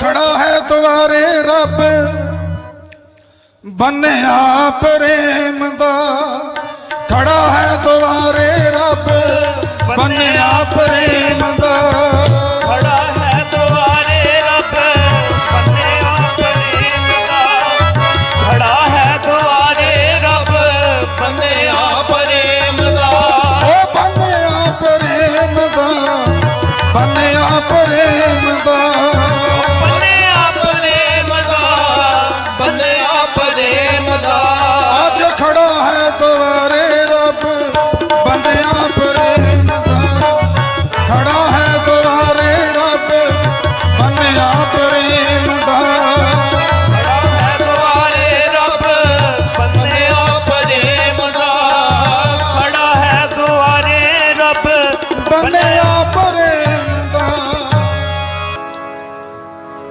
ਖੜਾ ਹੈ ਦੁਆਰੇ ਰੱਬ। ਬੰਨਿਆ ਪ੍ਰੇਮ ਦਾ। ਖੜਾ ਹੈ ਦੁਆਰੇ ਰੱਬ। ਬੰਨਿਆ ਪ੍ਰੇਮ ਦਾ। ਖੜਾ ਹੈ ਦੁਆਰੇ ਰੱਬ। ਬੰਨਿਆ ਪ੍ਰੇਮ ਦਾ। ਖੜਾ ਹੈ ਦੁਆਰੇ ਰੱਬ। ਬੰਨਿਆ ਪ੍ਰੇਮ ਦਾ। ਉਹ ਬੰਨਿਆ ਪ੍ਰੇਮ ਦਾ। ਬੰਨਿਆ ਪ੍ਰੇਮ ਦਾ। ਪ੍ਰੇਮ ਦਾ ਅੱਜ ਖੜਾ ਹੈ ਦੁਆਰੇ ਰੱਬ ਬੰਨਿਆ ਪ੍ਰੇਮ ਦਾ ਖੜਾ ਹੈ ਦੁਆਰੇ ਰੱਬ ਪ੍ਰੇਮ ਦਾ ਖੜਾ ਹੈ ਦੁਆਰੇ ਰੱਬ ਬੰਨਿਆ ਪ੍ਰੇਮ ਦਾ ਖੜਾ ਹੈ ਦੁਆਰੇ ਰੱਬ ਬੰਨਿਆ ਪ੍ਰੇਮ ਦਾ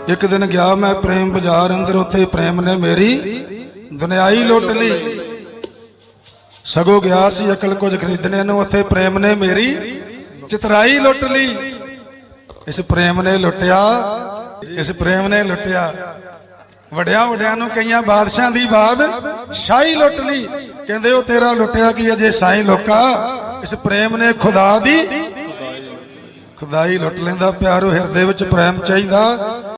ਇੱਕ ਦਿਨ ਗਿਆ ਮੈਂ ਪ੍ਰੇਮ ਬਾਜ਼ਾਰ ਅੰਦਰ ਉੱਥੇ ਪ੍ਰੇਮ ਨੇ ਮੇਰੀ ਦੁਨਿਆਈ ਲੁੱਟ ਲਈ। ਸਗੋ ਗਿਆ ਸੀ ਅਕਲ ਕੁਝ ਖਰੀਦਣੇ ਨੂੰ, ਉੱਥੇ ਪ੍ਰੇਮ ਨੇ ਮੇਰੀ ਚਤਰਾਈ ਲੁੱਟ ਲਈ। ਇਸ ਪ੍ਰੇਮ ਨੇ ਲੁੱਟਿਆ, ਇਸ ਪ੍ਰੇਮ ਨੇ ਲੁੱਟਿਆ। ਵੱਡਿਆਂ ਵੱਡਿਆਂ ਨੂੰ ਕਈਆਂ ਬਾਦਸ਼ਾਹਾਂ ਦੀ ਬਾਦ ਸ਼ਾਹੀ ਲੁੱਟ ਲਈ। ਕਹਿੰਦੇ, ਉਹ ਤੇਰਾ ਲੁੱਟਿਆ ਕੀ ਅਜੇ ਸਾਈਂ ਲੋਕਾ? ਇਸ ਪ੍ਰੇਮ ਨੇ ਖੁਦਾ ਦੀ ਖੁਦਾਈ ਲੁੱਟ ਲੈਂਦਾ। ਪਿਆਰੋ, ਹਿਰਦੇ ਵਿੱਚ ਪ੍ਰੇਮ ਚਾਹੀਦਾ।